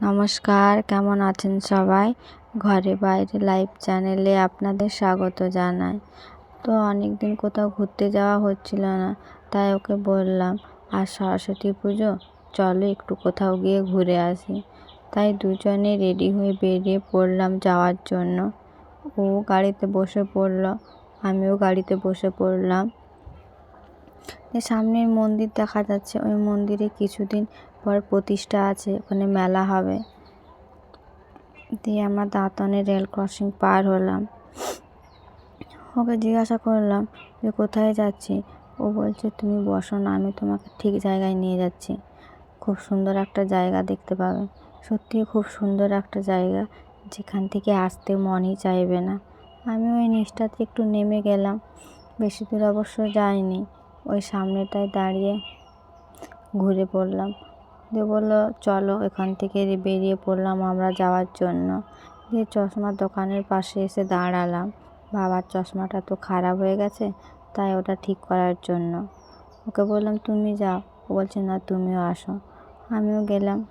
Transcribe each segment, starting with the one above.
নমস্কার, কেমন আছেন সবাই? ঘরে বাইরে লাইভ চ্যানেলে আপনাদের স্বাগত জানাই। তো অনেক দিন কোথাও ঘুরতে যাওয়া হচ্ছিল না, তাই ওকে বললাম, আর সরস্বতী পুজো? চলো একটু কোথাও গিয়ে ঘুরে আসি। তাই দুজনে রেডি হয়ে বেরিয়ে পড়লাম যাওয়ার জন্য। ও গাড়িতে বসে পড়ল, আমিও গাড়িতে বসে পড়লাম। সামনের মন্দির দেখা যাচ্ছে, ওই মন্দিরে কিছুদিন পর প্রতিষ্ঠা আছে, ওখানে মেলা হবে। দিয়ে আমরা দাঁতনে রেল ক্রসিং পার হলাম। ওকে জিজ্ঞাসা করলাম যে, কোথায় যাচ্ছি? ও বলছে, তুমি বসো না, আমি তোমাকে ঠিক জায়গায় নিয়ে যাচ্ছি। খুব সুন্দর একটা জায়গা দেখতে পাবে। সত্যিই খুব সুন্দর একটা জায়গা, যেখান থেকে আসতে মনই চাইবে না। আমি ওই নিচটাতে একটু নেমে গেলাম। বেশি দূর অবশ্য যাইনি। ওই সামনেটায় দাঁড়িয়ে ঘুরে পড়লাম। দিয়ে বলল, চলো এখান থেকে বেরিয়ে পড়লাম আমরা যাওয়ার জন্য। দিয়ে চশমার দোকানের পাশে এসে দাঁড়ালাম। বাবার চশমাটা তো খারাপ হয়ে গেছে, তাই ওটা ঠিক করার জন্য। ওকে বললাম, তুমি যাও। ও বলছে, না, তুমিও আসো। আমিও গেলাম।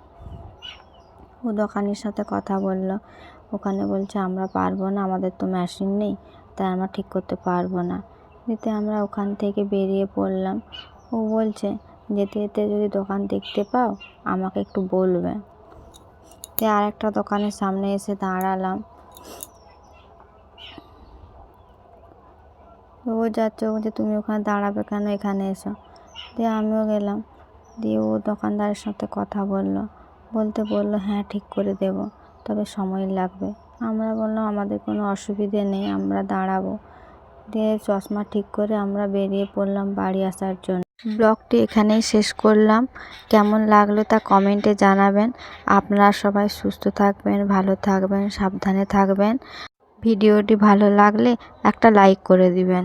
ও দোকানির সাথে কথা বলল। ওখানে বলছে, আমরা পারব না, আমাদের তো মেশিন নেই, তাই আমরা ঠিক করতে পারব না। দিতে আমরা ওখান থেকে বেরিয়ে পড়লাম। ও বলছে, যেতে যেতে যদি দোকান দেখতে পাও, আমাকে একটু বলবে। তে আর একটা দোকানের সামনে এসে দাঁড়ালাম। ও যাচ্ছে বলছে, তুমি ওখানে দাঁড়াবে কেন? এখানে এসো। দিয়ে আমিও গেলাম। দিয়ে ও দোকানদারের সাথে কথা বলল। বলতে বলল হ্যাঁ ঠিক করে দেব, তবে সময় লাগবে। আমরা বললাম, আমাদের কোনো অসুবিধে নেই, আমরা দাঁড়াবো। দিয়ে চশমা ঠিক করে আমরা বেরিয়ে পড়লাম বাড়ি আসার জন্য। ব্লগটি এখানেই শেষ করলাম। কেমন লাগল তা কমেন্টে জানাবেন। আপনারা সবাই সুস্থ থাকবেন ভালো থাকবেন সাবধানে থাকবেন। ভিডিওটি ভালো লাগলে একটা লাইক করে দিবেন।